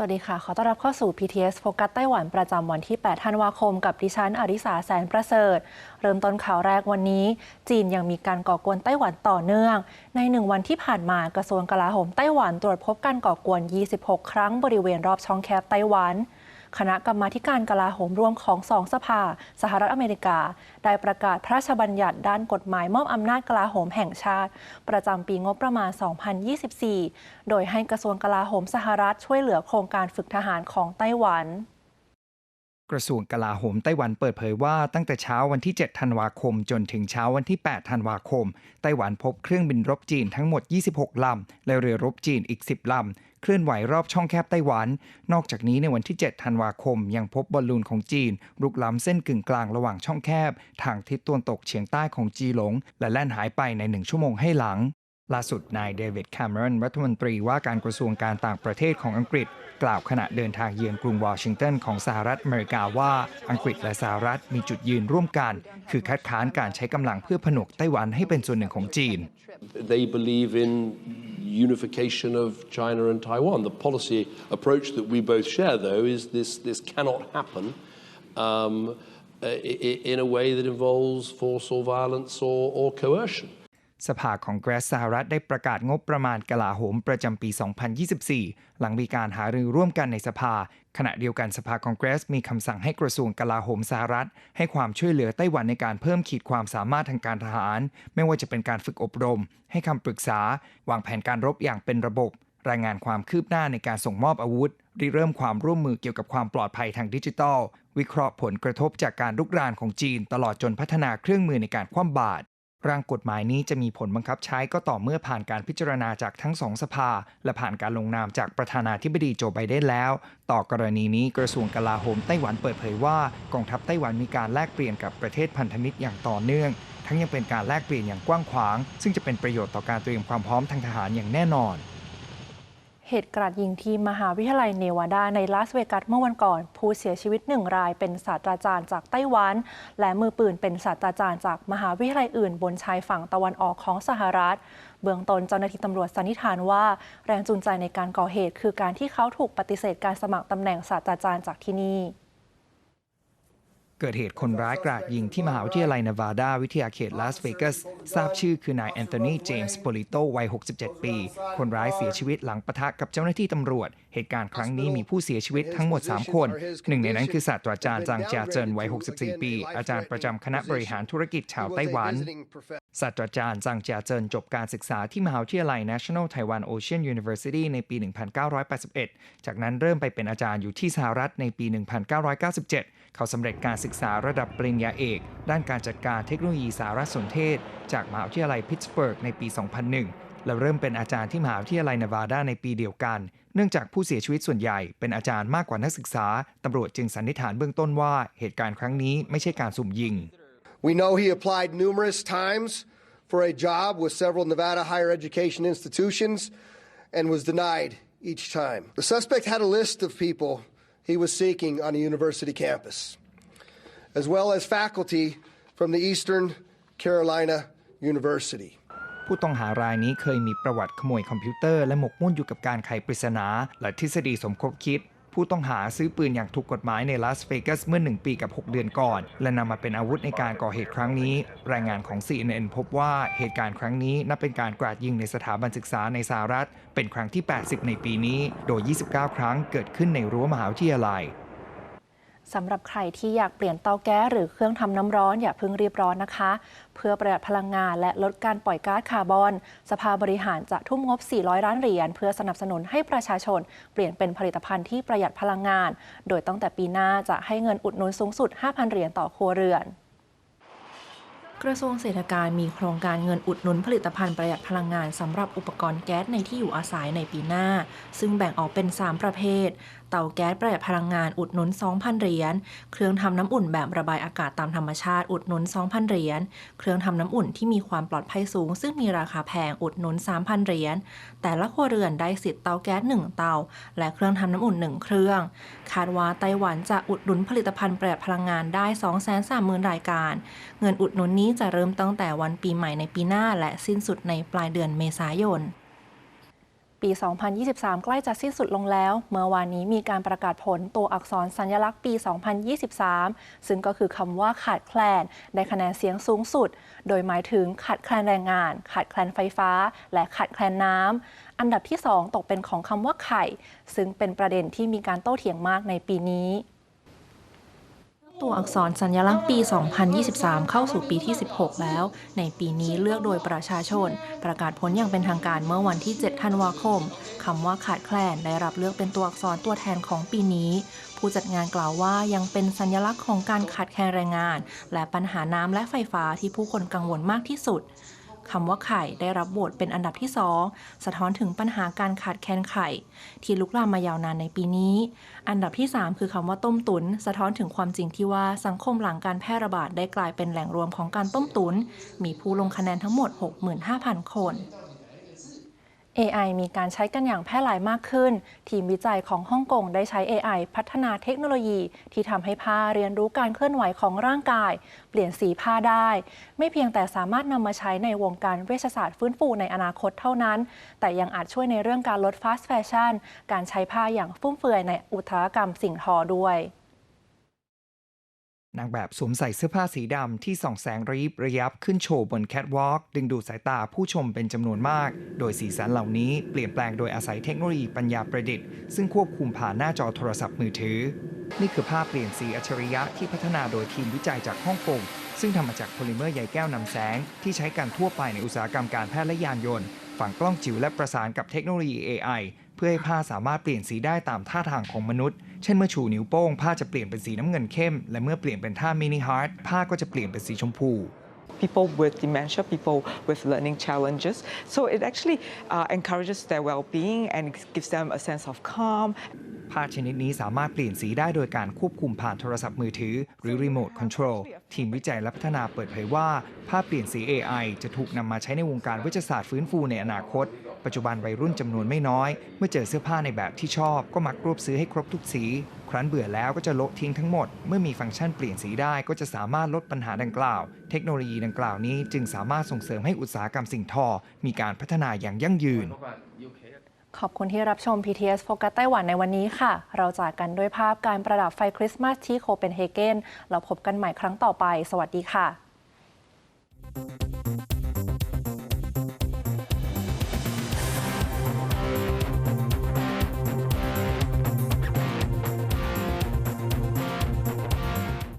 วัสดีค่ะ ขอต้อนรับเข้าสู่ PTS โฟกัสไต้หวันประจำวันที่ 8 ธันวาคม กับดิฉันอริสาแสนประเสริฐ เริ่มต้นข่าวแรกวันนี้ จีนยังมีการก่อกวนไต้หวันต่อเนื่อง ในหนึ่งวันที่ผ่านมากระทรวงกลาโหมไต้หวันตรวจพบการก่อกวน 26 ครั้งบริเวณรอบช่องแคบไต้หวัน คณะกรรมาการกลาโหมรวมของสองสภา สหรัฐอเมริกา ได้ประกาศพระราชบัญญัติด้านกฎหมายมอบอำนาจกลาโหมแห่งชาติ ประจำปีงบประมาณ 2024 โดยให้กระทรวงกลาโหมสหรัฐช่วยเหลือโครงการฝึกทหารของไต้หวันกระทรวงกลาโหมไต้หวันเปิดเผยว่าตั้งแต่เช้าวันที่ 7 ธันวาคม จนถึงเช้าวันที่ 8 ธันวาคม ไต้หวันพบเครื่องบินรบจีนทั้งหมด 26 ลำ และเรือรบจีนอีก 10 ลำ เคลื่อนไหวรอบช่องแคบไต้หวัน นอกจากนี้ในวันที่ 7 ธันวาคม ยังพบบอลลูนของจีนรุกล้ำเส้นกึ่งกลางระหว่างช่องแคบ ทางทิศตะวันตกเฉียงใต้ของจีหลง และแล่นหายไปในหนึ่งชั่วโมงให้หลังล่าสุดนายเดวิดแคมเมรอนรัฐมนตรีว่าการกระทรวงการต่างประเทศของอังกฤษ กล่าวขณะเดินทางเยือนกรุงวอชิงตันของสหรัฐอเมริกาว่าอังกฤษและสหรัฐมีจุดยืนร่วมกัน คือคัดค้านการใช้กำลังเพื่อผนวกไต้หวันให้เป็นส่วนหนึ่งของจีน They believe in unification of China and Taiwan. The policy approach that we both share, though, is this, this cannot happen um, in a way that involves force or violence or, or coercion. สภาของเกรสสหรัฐได้ประกาศงบประมาณกลาโหมประจำปี 2024 หลังมีการหารือร่วมกันในสภา ขณะเดียวกันสภาคองเกรสมีคำสั่งให้กระทรวงกลาโหมสหรัฐ ให้ความช่วยเหลือไต้หวันในการเพิ่มขีดความสามารถทางการทหาร ไม่ว่าจะเป็นการฝึกอบรม ให้คำปรึกษา วางแผนการรบอย่างเป็นระบบ รายงานความคืบหน้าในการส่งมอบอาวุธริเริ่มความร่วมมือเกี่ยวกับความปลอดภัยทางดิจิทัล วิเคราะห์ผลกระทบจากการลุกรานของจีน ตลอดจนพัฒนาเครื่องมือในการคว่ำบาตร ร่างกฎหมายนี้จะมีผลบังคับใช้ก็ต่อเมื่อผ่านการพิจารณาจากทั้งสองสภา และผ่านการลงนามจากประธานาธิบดีโจไบเดนแล้ว ต่อกรณีนี้กระทรวงกลาโหมไต้หวันเปิดเผยว่ากองทัพไต้หวันมีการแลกเปลี่ยนกับประเทศพันธมิตรอย่างต่อเนื่อง ทั้งยังเป็นการแลกเปลี่ยนอย่างกว้างขวาง ซึ่งจะเป็นประโยชน์ต่อการเตรียมความพร้อมทางทหารอย่างแน่นอน เหตุการณ์ยิงที่มหาวิทยาลัยเนวาดาในลาสเวกัสเมื่อวันก่อน ผู้เสียชีวิตหนึ่งรายเป็นศาสตราจารย์จากไต้หวัน และมือปืนเป็นศาสตราจารย์จากมหาวิทยาลัยอื่นบนชายฝั่งตะวันออกของสหรัฐ เบื้องต้นเจ้าหน้าที่ตำรวจสันนิษฐานว่า แรงจูงใจในการก่อเหตุ คือการที่เขาถูกปฏิเสธการสมัครตำแหน่งศาสตราจารย์จากที่นี่ เกิดเหตุคนร้ายกราดยิงที่มหาวิทยาลัยนาวาดาวิทยาเขตลาสเวกัสทราบชื่อคือนายแอนโทนีเจมส์โปลิโตวัย 67 ปี คนร้ายเสียชีวิตหลังปะทะกับเจ้าหน้าที่ตำรวจ เหตุการณ์ครั้งนี้มีผู้เสียชีวิตทั้งหมด 3 คน หนึ่งในนั้นคือศาสตราจารย์จางเจียเจินวัย 64 ปี อาจารย์ประจำคณะบริหารธุรกิจชาวไต้หวันศาสตราจารย์จางเจียเจินจบการศึกษาที่มหาวิทยาลัย National Taiwan Ocean University ในปี 1981 จากนั้นเริ่มไปเป็นอาจารย์อยู่ที่สหรัฐในปี 1997 เขาสำเร็จการศึกึกษาระดับปริญญาเอก ด้านการจัดการเทคโนโลยีสารสนเทศ จากมหาวิทยาลัยพิตสเบิร์กในปี 2001 และเริ่มเป็นอาจารย์ที่มหาวิทยาลัยนวาดาในปีเดียวกัน เนื่องจากผู้เสียชีวิตส่วนใหญ่เป็นอาจารย์มากกว่านักศึกษา ตำรวจจึงสันนิษฐานเบื้องต้นว่าเหตุการณ์ครั้งนี้ไม่ใช่การสุ่มยิง We know he applied numerous times for a job with several Nevada higher education institutions and was denied each time. The suspect had a list of people he was seeking on a university campus, as well as faculty from the Eastern Carolina University. ผู้ต้องหารายนี้เคยมีประวัติขโมยคอมพิวเตอร์และหมกมุ่นอยู่กับการไขปริศนา และทฤษฎีสมคบคิด ผู้ต้องหาซื้อปืนอย่างถูกกฎหมายในลาสเวกัสเมื่อ 1 ปีกับ 6 เดือนก่อน และนำมาเป็นอาวุธในการก่อเหตุครั้งนี้ รายงานของ CNN พบว่าเหตุการณ์ครั้งนี้นับเป็นการกราดยิงในสถาบันศึกษาในสหรัฐ เป็นครั้งที่ 80 ในปีนี้ โดย 29 ครั้งเกิดขึ้นในรั้วมหาวิทยาลัย สำหรับใครที่อยากเปลี่ยนเตาแก๊สหรือเครื่องทำน้ำร้อนอย่าเพิ่งรีบร้อนนะคะ เพื่อประหยัดพลังงานและลดการปล่อยก๊าซคาร์บอน สภาบริหารจะทุ่มงบ 400 ล้านเหรียญเพื่อสนับสนุนให้ประชาชน เปลี่ยนเป็นผลิตภัณฑ์ที่ประหยัดพลังงาน โดยตั้งแต่ปีหน้าจะให้เงินอุดหนุนสูงสุด 5,000 เหรียญต่อครัวเรือนกระทรวงเศรษฐกิจมีโครงการเงินอุดหนุนผลิตภัณฑ์ประหยัดพลังงานสำหรับอุปกรณ์แก๊สในที่อยู่อาศัยในปีหน้า ซึ่งแบ่งออกเป็น 3 ประเภท เตาแก๊สประหยัดพลังงานอุดหนุน 2,000 เหรียญ เครื่องทำน้ำอุ่นแบบระบายอากาศตามธรรมชาติอุดหนุน 2,000 เหรียญ เครื่องทำน้ำอุ่นที่มีความปลอดภัยสูง ซึ่งมีราคาแพงอุดหนุน 3,000 เหรียญ แต่ละครัวเรือนได้สิทธิ์เตาแก๊ส 1 เตา และเครื่องทำน้ำอุ่น 1 เครื่อง คาดว่าไต้หวันจะอุดหนุนผลิตภัณฑ์ประหยัดพลังงานได้ 230,000 รายการ เงินอุดหนุนนี้จะเริ่มตั้งแต่วันปีใหม่ในปีหน้า และสิ้นสุดในปลายเดือนเมษายน ปี 2023 ใกล้จะสิ้นสุดลงแล้ว เมื่อวานนี้มีการประกาศผลตัวอักษรสัญลักษณ์ปี 2023 ซึ่งก็คือคำว่าขาดแคลนได้คะแนนเสียงสูงสุด โดยหมายถึงขาดแคลนแรงงาน ขาดแคลนไฟฟ้า และขาดแคลนน้ำ อันดับที่ 2 ตกเป็นของคำว่าไข่ ซึ่งเป็นประเด็นที่มีการโต้เถียงมากในปีนี้ ตัวอักษรสัญลักษณ์ปี 2023 เข้าสู่ปีที่ 16 แล้ว ในปีนี้เลือกโดยประชาชน ประกาศผลอย่างเป็นทางการเมื่อวันที่ 7 ธันวาคม คำว่าขาดแคลนได้รับเลือกเป็นตัวอักษรตัวแทนของปีนี้ ผู้จัดงานกล่าวว่ายังเป็นสัญลักษณ์ของการขาดแคลนแรงงาน และปัญหาน้ำและไฟฟ้าที่ผู้คนกังวลมากที่สุด คำว่าไข่ได้รับบทเป็นอันดับที่ 2 สะท้อนถึงปัญหาการขาดแคลนไข่ ที่ลุกลามมายาวนานในปีนี้ อันดับที่ 3 คือคำว่าต้มตุน สะท้อนถึงความจริงที่ว่าสังคมหลังการแพร่ระบาดได้กลายเป็นแหล่งรวมของการต้มตุน มีผู้ลงคะแนนทั้งหมด 65,000 คน AI มีการใช้กันอย่างแพร่หลายมากขึ้น ทีมวิจัยของฮ่องกงได้ใช้ AI พัฒนาเทคโนโลยี ที่ทำให้ผ้าเรียนรู้การเคลื่อนไหวของร่างกาย เปลี่ยนสีผ้าได้ ไม่เพียงแต่สามารถนำมาใช้ในวงการเวชศาสตร์ฟื้นฟูในอนาคตเท่านั้น แต่ยังอาจช่วยในเรื่องการลดฟาสต์แฟชั่น การใช้ผ้าอย่างฟุ่มเฟือยในอุตสาหกรรมสิ่งทอด้วย นางแบบสวมใส่เสื้อผ้าสีดำที่ส่องแสงระยิบระยับขึ้นโชว์บนแคทวอล์กดึงดูดสายตาผู้ชมเป็นจำนวนมาก โดยสีสันเหล่านี้เปลี่ยนแปลงโดยอาศัยเทคโนโลยีปัญญาประดิษฐ์ ซึ่งควบคุมผ่านหน้าจอโทรศัพท์มือถือ นี่คือภาพเปลี่ยนสีอัจฉริยะที่พัฒนาโดยทีมวิจัยจากฮ่องกงซึ่งทำมาจากโพลิเมอร์ใยแก้วนำแสง ที่ใช้กันทั่วไปในอุตสาหกรรมการแพทย์และยานยนต์ ฝังกล้องจิ๋วและประสานกับเทคโนโลยี AI พื่อให้ผ้าสามารถเปลี่ยนสีได้ตามท่าทางของมนุษย์ เช่นเมื่อชูนิ้วโป้งผ้าจะเปลี่ยนเป็นสีน้ำเงินเข้ม และเมื่อเปลี่ยนเป็นท่ามินิฮาร์ดผ้าก็จะเปลี่ยนเป็นสีชมพู people with dementia, people with learning challenges. So it actually uh, encourages their well-being and gives them a sense of calm. ผ้าชนิดนี้สามารถเปลี่ยนสีได้โดยการควบคุมผ่านโทรศัพท์มือถือ หรือ Remote Control ทีมวิจัยและพัฒนาเปิดเผยว่า ผ้าเปลี่ยนสี AI จะถูกนำมาใช้ในวงการเวชศาสตร์ฟื้นฟูในอนาคต ปัจจุบันวัยรุ่นจำนวนไม่น้อย เมื่อเจอเสื้อผ้าในแบบที่ชอบ ก็มักรวบซื้อให้ครบทุกสี ครั้นเบื่อแล้วก็จะละทิ้งทั้งหมด เมื่อมีฟังก์ชันเปลี่ยนสีได้ก็จะสามารถลดปัญหาดังกล่าว เทคโนโลยีดังกล่าวนี้จึงสามารถส่งเสริมให้อุตสาหกรรมสิ่งทอ มีการพัฒนาอย่างยั่งยืน ขอบคุณที่รับชม PTS โฟกัสไต้หวันในวันนี้ค่ะ เราจากกันด้วยภาพการประดับไฟคริสต์มาสที่โคเปนเฮเกน เราพบกันใหม่ครั้งต่อไป สวัสดีค่ะ